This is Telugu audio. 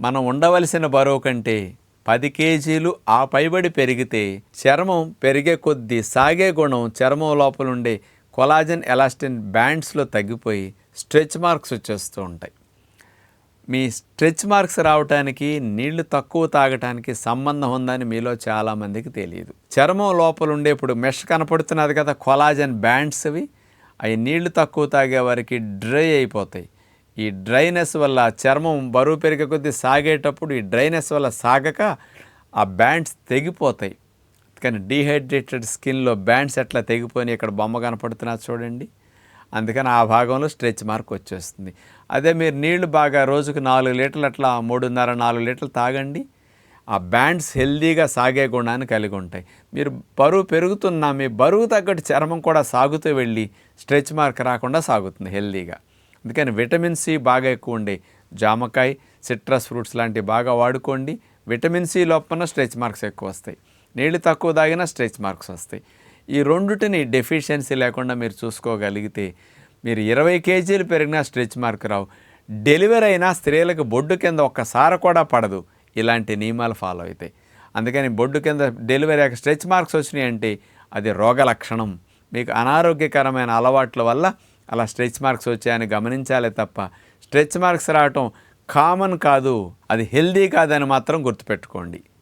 మనం ఉండవలసిన బరువు కంటే పది కేజీలు ఆ పైబడి పెరిగితే చర్మం పెరిగే కొద్దీ సాగే గుణం చర్మం లోపల ఉండే కొలాజన్ ఎలాస్టిన్ బ్యాండ్స్లో తగ్గిపోయి స్ట్రెచ్ మార్క్స్ వచ్చేస్తూ ఉంటాయి. మీ స్ట్రెచ్ మార్క్స్ రావడానికి నీళ్ళు తక్కువ తాగటానికి సంబంధం ఉందని మీలో చాలామందికి తెలియదు. చర్మం లోపల ఉండే ఇప్పుడు మెష్ కనపడుతున్నది కదా కొలాజన్ బ్యాండ్స్ అవి. అవి నీళ్ళు తక్కువ తాగే వారికి డ్రై అయిపోతాయి. ఈ డ్రైనెస్ వల్ల చర్మం బరువు పెరిగే కొద్దీ సాగేటప్పుడు ఈ డ్రైనెస్ వల్ల సాగక ఆ బ్యాండ్స్ తెగిపోతాయి. కానీ డీహైడ్రేటెడ్ స్కిన్లో బ్యాండ్స్ ఎట్లా తెగిపోయినాయి ఇక్కడ బొమ్మ కనపడుతున్నా చూడండి. అందుకని ఆ భాగంలో స్ట్రెచ్ మార్క్ వచ్చేస్తుంది. అదే మీరు నీళ్ళు బాగా రోజుకు నాలుగు లీటర్లు అట్లా మూడున్నర నాలుగు లీటర్లు తాగండి. ఆ బ్యాండ్స్ హెల్దీగా సాగే గుణాన్ని కలిగి ఉంటాయి. మీరు బరువు పెరుగుతున్నా మీ బరువు తగ్గట్టు చర్మం కూడా సాగుతూ వెళ్ళి స్ట్రెచ్ మార్క్ రాకుండా సాగుతుంది హెల్దీగా. అందుకని విటమిన్ సి బాగా ఎక్కువ ఉండే. జామకాయ సిట్రస్ ఫ్రూట్స్ లాంటివి బాగా వాడుకోండి. విటమిన్ సి లోపల స్ట్రెచ్ మార్క్స్ ఎక్కువ వస్తాయి. నీళ్ళు తక్కువ తాగినా స్ట్రెచ్ మార్క్స్ వస్తాయి. ఈ రెండుటిని డెఫిషియన్సీ లేకుండా మీరు చూసుకోగలిగితే మీరు ఇరవై కేజీలు పెరిగినా స్ట్రెచ్ మార్క్ రావు. డెలివరీ అయినా స్త్రీలకు బొడ్డు కింద ఒక్కసారి కూడా పడదు. ఇలాంటి నియమాలు ఫాలో అవుతాయి అందుకని బొడ్డు కింద డెలివరీ అయ్యాక స్ట్రెచ్ మార్క్స్ వచ్చినాయి అంటే అది రోగ లక్షణం. మీకు అనారోగ్యకరమైన అలవాట్ల వల్ల అలా స్ట్రెచ్ మార్క్స్ వచ్చాయని గమనించాలే తప్ప స్ట్రెచ్ మార్క్స్ రావటం కామన్ కాదు అది హెల్దీ కాదని మాత్రం గుర్తుపెట్టుకోండి.